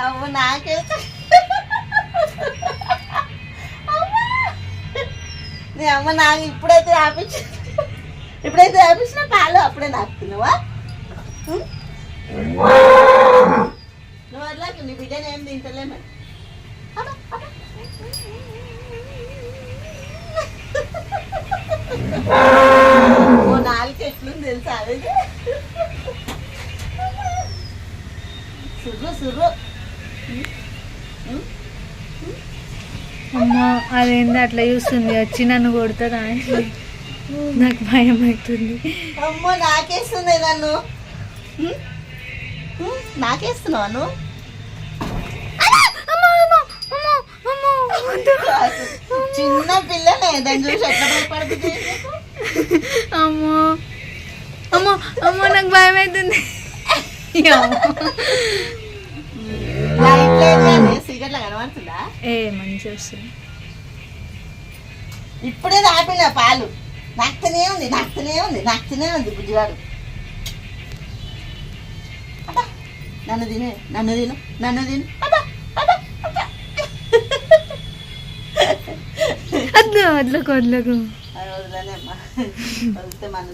అవ్వ నాకే నీ అమ్మ నాకు ఇప్పుడైతే ఆపించ ఇప్పుడైతే ఆపించిన పాలు అప్పుడే నాకుతున్నావా నువ్వు అట్లా నీ బిడ్డని ఏం తింటలేమే ఓ నాలుగు ఎట్లుంది తెలుసా? అదే సుర్రు సుర్రు. అమ్మ అదేంది అట్లా చూస్తుంది? వచ్చి నన్ను కొడుతుందా నాకు భయం అవుతుంది. అమ్మో నాకేస్తుంది నన్ను? నాకేస్తున్నావా నువ్వు? చిన్న పిల్లనే దాన్ని చూసి ఎట్లా భయపడుతుంది? అమ్మో అమ్మో అమ్మో నాకు భయం అవుతుంది. ఏ మంచి వస్తుంది ఇప్పుడే తాపిన పాలు. నాకుతూనే ఉంది నాకుతూనే ఉంది నాకుతూనే ఉంది బుజ్జివాడు. నన్ను తినే నన్ను తిను నన్ను తిను. వదలకు వదలకు. వదిలితే మన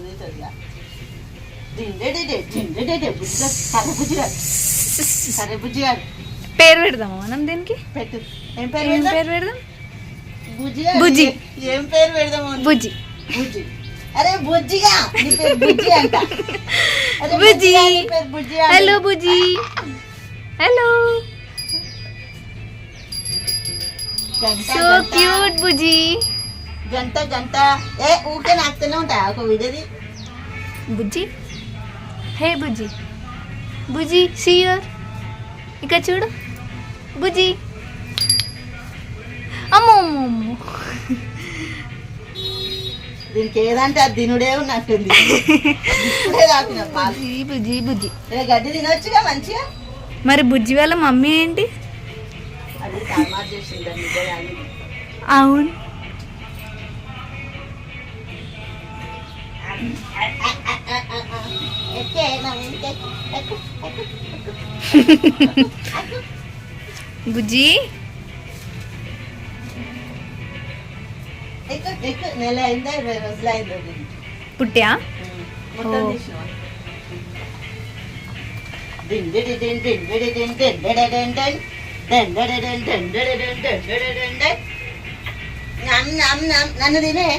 డిండెడిడే, బుజ్జిగాడు, కర్ర బుజ్జిగాడు. పేరు పెడదామా మనం దీనికి? పెట్టు. ఏం పేరు ఏం పెడదాం? పేరు పెడదాం? బుజ్జిగాడు. బుజ్జి. ఏం పేరు పెడదాము బుజ్జి. బుజ్జి. అరే బుజ్జిగా నీ పేరు బుజ్జి అంట. అరే బుజ్జి. బుజ్జిగా, నీ పేరు బుజ్జి అంట. హలో బుజ్జి. హలో. గంట, సో గంట, క్యూట్ బుజ్జి. గంట గంట. ఏ ఊకే నాకుతూనే ఉంటాయి ఒక వీడియోది. బుజ్జి. హే బుజ్జి. బుజ్జి సియర్ ఇక చూడు. బుజ్జి. అమ్మో దీనికి ఏదంటే అది తినుడే ఉన్నట్టుంది. బుజ్జి బుజ్జి గడ్డి తినొచ్చుగా మంచిగా? మరి బుజ్జి వాళ్ళ మమ్మీ ఏంటి. అవును. বুঝি ಪುಟ್ಯಾ ನನ್ನದಿನೇ